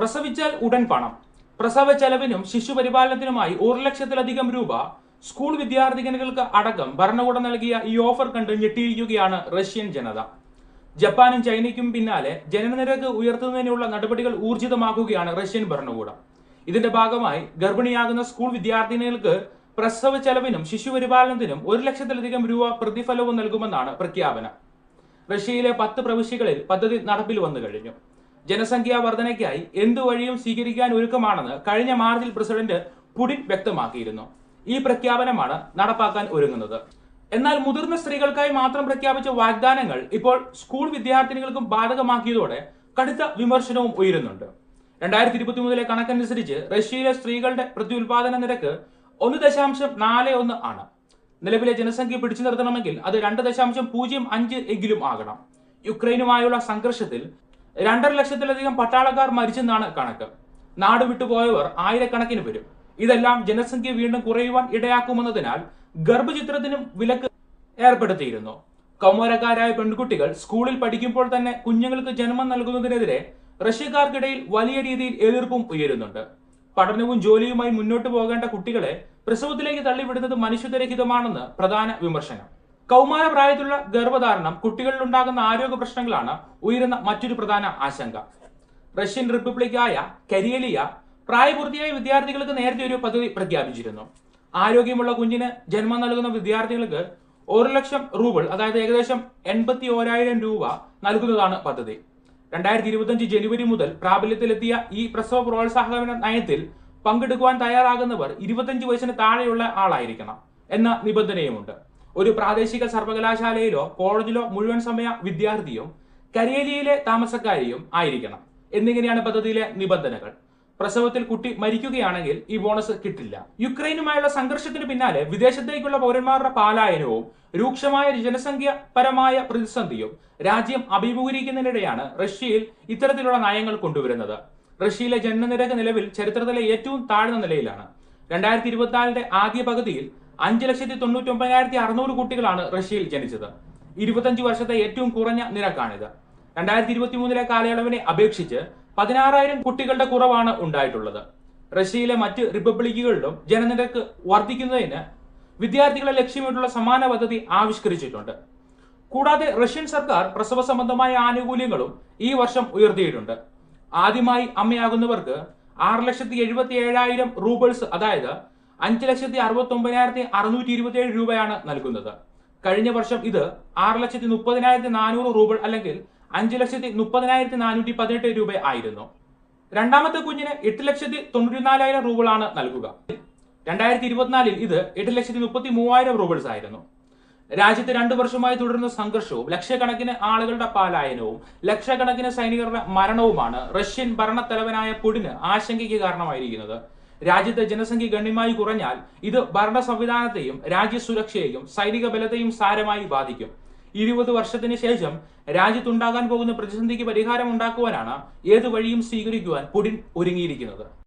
പ്രസവിച്ചാൽ ഉടൻ പണം. പ്രസവ ചെലവിനും ശിശുപരിപാലനത്തിനുമായി ഒരു ലക്ഷത്തിലധികം രൂപ സ്കൂൾ വിദ്യാർത്ഥിനികൾക്ക് അടക്കം ഭരണകൂടം നൽകിയ ഈ ഓഫർ കണ്ട് ഞെട്ടിയിരിക്കുകയാണ് റഷ്യൻ ജനത. ജപ്പാനും ചൈനയ്ക്കും പിന്നാലെ ജനനനിരക്ക് ഉയർത്തുന്നതിനുള്ള നടപടികൾ ഊർജിതമാക്കുകയാണ് റഷ്യൻ ഭരണകൂടം. ഇതിന്റെ ഭാഗമായി ഗർഭിണിയാകുന്ന സ്കൂൾ വിദ്യാർത്ഥിനികൾക്ക് പ്രസവ ചെലവിനും ശിശുപരിപാലനത്തിനും ഒരു ലക്ഷത്തിലധികം രൂപ പ്രതിഫലവും നൽകുമെന്നാണ് പ്രഖ്യാപനം. റഷ്യയിലെ പത്ത് പ്രവിശ്യകളിൽ പദ്ധതി നടപ്പിൽ വന്നു കഴിഞ്ഞു. ജനസംഖ്യാ വർധനയ്ക്കായി എന്തു വഴിയും സ്വീകരിക്കാൻ ഒരുക്കമാണെന്ന് കഴിഞ്ഞ മാർച്ചിൽ പ്രസിഡന്റ് പുടിൻ വ്യക്തമാക്കിയിരുന്നു. ഈ പ്രഖ്യാപനമാണ് നടപ്പാക്കാൻ ഒരുങ്ങുന്നത്. എന്നാൽ മുതിർന്ന സ്ത്രീകൾക്കായി മാത്രം പ്രഖ്യാപിച്ച വാഗ്ദാനങ്ങൾ ഇപ്പോൾ സ്കൂൾ വിദ്യാർത്ഥിനികൾക്കും ബാധകമാക്കിയതോടെ കടുത്ത വിമർശനവും ഉയരുന്നുണ്ട്. രണ്ടായിരത്തി ഇരുപത്തി മൂന്നിലെ കണക്കനുസരിച്ച് റഷ്യയിലെ സ്ത്രീകളുടെ പ്രത്യുൽപാദന നിരക്ക് ഒന്ന് ദശാംശം നാല് ഒന്ന് ആണ്. നിലവിലെ ജനസംഖ്യ പിടിച്ചു നിർത്തണമെങ്കിൽ അത് രണ്ട് ദശാംശം പൂജ്യം അഞ്ച് എങ്കിലും ആകണം. യുക്രൈനുമായുള്ള സംഘർഷത്തിൽ രണ്ടര ലക്ഷത്തിലധികം പട്ടാളക്കാർ മരിച്ചെന്നാണ് കണക്ക്. നാട് വിട്ടുപോയവർ ആയിരക്കണക്കിന് വരും ഇതെല്ലാം ജനസംഖ്യ വീണ്ടും കുറയുവാൻ ഇടയാക്കുമെന്നതിനാൽ ഗർഭചിത്രത്തിനും വിലക്ക് ഏർപ്പെടുത്തിയിരുന്നു. കൗമാരക്കാരായ പെൺകുട്ടികൾ സ്കൂളിൽ പഠിക്കുമ്പോൾ തന്നെ കുഞ്ഞുങ്ങൾക്ക് ജന്മം നൽകുന്നതിനെതിരെ റഷ്യക്കാർക്കിടയിൽ വലിയ രീതിയിൽ എതിർപ്പും ഉയരുന്നുണ്ട്. പഠനവും ജോലിയുമായി മുന്നോട്ട് പോകേണ്ട കുട്ടികളെ പ്രസവത്തിലേക്ക് തള്ളിവിടുന്നത് മനുഷ്യരഹിതമാണെന്ന് പ്രധാന വിമർശനം. കൗമാര പ്രായത്തിലുള്ള ഗർഭധാരണം കുട്ടികളിൽ ഉണ്ടാകുന്ന ആരോഗ്യ പ്രശ്നങ്ങളാണ് ഉയരുന്ന മറ്റൊരു പ്രധാന ആശങ്ക. റഷ്യൻ റിപ്പബ്ലിക്കായ കരിയലിയ പ്രായപൂർത്തിയായ വിദ്യാർത്ഥികൾക്ക് നേരത്തെ ഒരു പദ്ധതി പ്രഖ്യാപിച്ചിരുന്നു. ആരോഗ്യമുള്ള കുഞ്ഞിന് ജന്മം നൽകുന്ന വിദ്യാർത്ഥികൾക്ക് ഒരു ലക്ഷം റൂബിൾ അതായത് ഏകദേശം എൺപത്തി ഓരായിരം രൂപ നൽകുന്നതാണ് പദ്ധതി. രണ്ടായിരത്തി ഇരുപത്തിയഞ്ച് ജനുവരി മുതൽ പ്രാബല്യത്തിലെത്തിയ ഈ പ്രസവ പ്രോത്സാഹന നയത്തിൽ പങ്കെടുക്കുവാൻ തയ്യാറാകുന്നവർ ഇരുപത്തഞ്ച് വയസ്സിന് താഴെയുള്ള ആളായിരിക്കണം എന്ന നിബന്ധനയുമുണ്ട്. ഒരു പ്രാദേശിക സർവകലാശാലയിലോ കോളേജിലോ മുഴുവൻ സമയ വിദ്യാർത്ഥിയും കരേലിയിലെ താമസക്കാരിയും ആയിരിക്കണം. എന്നിങ്ങനെയാണ് പദ്ധതിയിലെ നിബന്ധനകൾ. പ്രസവത്തിൽ കുട്ടി മരിക്കുകയാണെങ്കിൽ ഈ ബോണസ് കിട്ടില്ല. യുക്രൈനുമായുള്ള സംഘർഷത്തിന് പിന്നാലെ വിദേശത്തേക്കുള്ള പൗരന്മാരുടെ പാലായനവും രൂക്ഷമായ ജനസംഖ്യപരമായ പ്രതിസന്ധിയും രാജ്യം അഭിമുഖീകരിക്കുന്നതിനിടെയാണ് റഷ്യയിൽ ഇത്തരത്തിലുള്ള നയങ്ങൾ കൊണ്ടുവരുന്നത്. റഷ്യയിലെ ജനനനിരക്ക് നിലവിൽ ചരിത്രത്തിലെ ഏറ്റവും താഴ്ന്ന നിലയിലാണ്. രണ്ടായിരത്തി ഇരുപത്തിനാലിന്റെ ആദ്യ പകുതിയിൽ അഞ്ച് ലക്ഷത്തി തൊണ്ണൂറ്റി ഒമ്പതിനായിരത്തി അറുന്നൂറ് കുട്ടികളാണ് റഷ്യയിൽ ജനിച്ചത്. ഇരുപത്തഞ്ച് വർഷത്തെ ഏറ്റവും കുറഞ്ഞ നിരക്കാണിത്. രണ്ടായിരത്തി ഇരുപത്തി മൂന്നിലെ കാലയളവിനെ അപേക്ഷിച്ച് പതിനാറായിരം കുട്ടികളുടെ കുറവാണ് ഉണ്ടായിട്ടുള്ളത്. റഷ്യയിലെ മറ്റ് റിപ്പബ്ലിക്കുകളിലും ജനനിരക്ക് വർദ്ധിക്കുന്നതിന് വിദ്യാർത്ഥികളെ ലക്ഷ്യമിട്ടുള്ള സമാന പദ്ധതി ആവിഷ്കരിച്ചിട്ടുണ്ട്. കൂടാതെ റഷ്യൻ സർക്കാർ പ്രസവ സംബന്ധമായ ആനുകൂല്യങ്ങളും ഈ വർഷം ഉയർത്തിയിട്ടുണ്ട്. ആദ്യമായി അമ്മയാകുന്നവർക്ക് ആറ് ലക്ഷത്തി എഴുപത്തി ഏഴായിരം റൂബിൾസ് അതായത് അഞ്ച് ലക്ഷത്തി അറുപത്തി ഒമ്പതിനായിരത്തി അറുന്നൂറ്റി ഇരുപത്തി ഏഴ് രൂപയാണ് നൽകുന്നത്. കഴിഞ്ഞ വർഷം ഇത് ആറ് ലക്ഷത്തി മുപ്പതിനായിരത്തി നാനൂറ് റൂബിൾ അല്ലെങ്കിൽ അഞ്ച് ലക്ഷത്തി മുപ്പതിനായിരത്തി നാനൂറ്റി പതിനെട്ട് രൂപ ആയിരുന്നു. രണ്ടാമത്തെ കുഞ്ഞിന് എട്ട് ലക്ഷത്തി തൊണ്ണൂറ്റിനാലായിരം റൂബിളാണ് നൽകുക. രണ്ടായിരത്തി ഇരുപത്തിനാലിൽ ഇത് എട്ട് ലക്ഷത്തി മുപ്പത്തി മൂവായിരം റൂബിൾസ് ആയിരുന്നു. രാജ്യത്ത് രണ്ടു വർഷമായി തുടരുന്ന സംഘർഷവും ലക്ഷക്കണക്കിന് ആളുകളുടെ പാലായനവും ലക്ഷക്കണക്കിന് സൈനികരുടെ മരണവുമാണ് റഷ്യൻ ഭരണത്തലവനായ പുടിന് ആശങ്കയ്ക്ക് കാരണമായിരിക്കുന്നത്. രാജ്യത്തെ ജനസംഖ്യ ഗണ്യമായി കുറഞ്ഞാൽ ഇത് ഭരണ സംവിധാനത്തെയും രാജ്യസുരക്ഷയെയും സൈനിക ബലത്തെയും സാരമായി ബാധിക്കും. ഇരുപത് വർഷത്തിന് ശേഷം രാജ്യത്തുണ്ടാകാൻ പോകുന്ന പ്രതിസന്ധിക്ക് പരിഹാരം ഉണ്ടാക്കുവാനാണ് ഏത് വഴിയും സ്വീകരിക്കുവാൻ പുടിൻ ഒരുങ്ങിയിരിക്കുന്നത്.